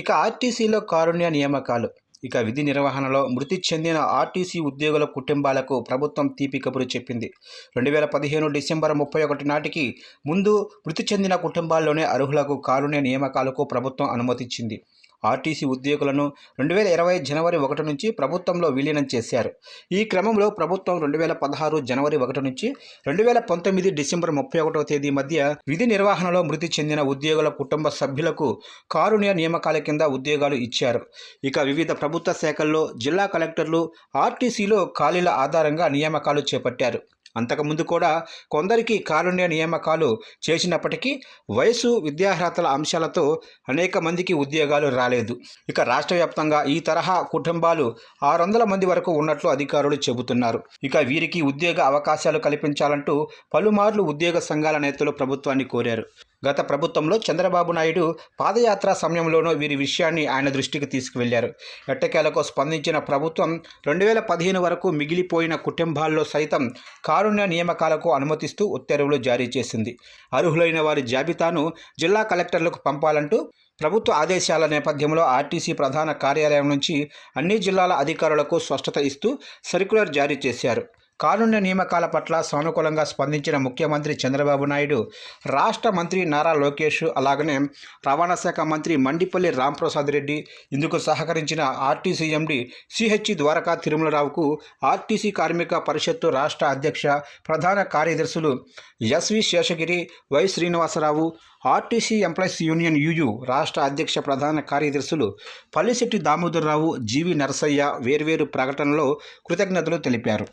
ఇక ఆర్టీసీలో కారుణ్య నియామకాలు. ఇక విధి నిర్వహణలో మృతి చెందిన ఆర్టీసీ ఉద్యోగుల కుటుంబాలకు ప్రభుత్వం తీపి కబురు చెప్పింది. రెండు వేల పదిహేను డిసెంబర్ ముప్పై ఒకటి నాటికి ముందు మృతి చెందిన కుటుంబాల్లోనే అర్హులకు కారుణ్య నియామకాలకు ప్రభుత్వం అనుమతిచ్చింది. ఆర్టీసీ ఉద్యోగులను రెండు వేల ఇరవై జనవరి ఒకటి నుంచి ప్రభుత్వంలో విలీనం చేశారు. ఈ క్రమంలో ప్రభుత్వం రెండు వేల పదహారు జనవరి ఒకటి నుంచి రెండు వేల పంతొమ్మిది డిసెంబర్ ముప్పై ఒకటవ తేదీ మధ్య విధి నిర్వహణలో మృతి చెందిన ఉద్యోగుల కుటుంబ సభ్యులకు కారుణ్య నియామకాల కింద ఉద్యోగాలు ఇచ్చారు. ఇక వివిధ ప్రభుత్వ శాఖల్లో జిల్లా కలెక్టర్లు ఆర్టీసీలో ఖాళీల ఆధారంగా నియామకాలు చేపట్టారు. అంతకుముందు కూడా కొందరికి కారుణ్య నియామకాలు చేసినప్పటికీ వయసు విద్యార్హతల అంశాలతో అనేక మందికి ఉద్యోగాలు రాలేదు. ఇక రాష్ట్ర వ్యాప్తంగా ఈ తరహా కుటుంబాలు ఆరు వందల మంది వరకు ఉన్నట్లు అధికారులు చెబుతున్నారు. ఇక వీరికి ఉద్యోగ అవకాశాలు కల్పించాలంటూ పలుమార్లు ఉద్యోగ సంఘాల నేతలు ప్రభుత్వాన్ని కోరారు. గత ప్రభుత్వంలో చంద్రబాబు నాయుడు పాదయాత్ర సమయంలోనూ వీరి విషయాన్ని ఆయన దృష్టికి తీసుకువెళ్ళారు ఎట్టకేలకు స్పందించిన ప్రభుత్వం రెండు వేల పదిహేను వరకు మిగిలిపోయిన కుటుంబాల్లో సైతం కారుణ్య నియామకాలకు అనుమతిస్తూ ఉత్తర్వులు జారీ చేసింది. అర్హులైన వారి జాబితాను జిల్లా కలెక్టర్లకు పంపాలంటూ ప్రభుత్వ ఆదేశాల నేపథ్యంలో ఆర్టీసీ ప్రధాన కార్యాలయం నుంచి అన్ని జిల్లాల అధికారులకు స్పష్టత ఇస్తూ సర్క్యులర్ జారీ చేశారు. కానున్న నియామకాల పట్ల సానుకూలంగా స్పందించిన ముఖ్యమంత్రి చంద్రబాబు నాయుడు రాష్ట్ర మంత్రి నారా లోకేష్ అలాగనే రవాణా శాఖ మంత్రి మండిపల్లి రాంప్రసాద్ రెడ్డి ఇందుకు సహకరించిన ఆర్టీసీ ఎండి సిహెచ్ ద్వారకా తిరుమలరావుకు ఆర్టీసీ కార్మిక పరిషత్తు రాష్ట్ర అధ్యక్ష ప్రధాన కార్యదర్శులు SV Seshagiri Y Srinivasarao RTC employees union EU రాష్ట్ర అధ్యక్ష ప్రధాన కార్యదర్శులు పల్లిశెట్టి దామోదరరావు జీవి నరసయ్య వేర్వేరు ప్రకటనలో కృతజ్ఞతలు తెలిపారు.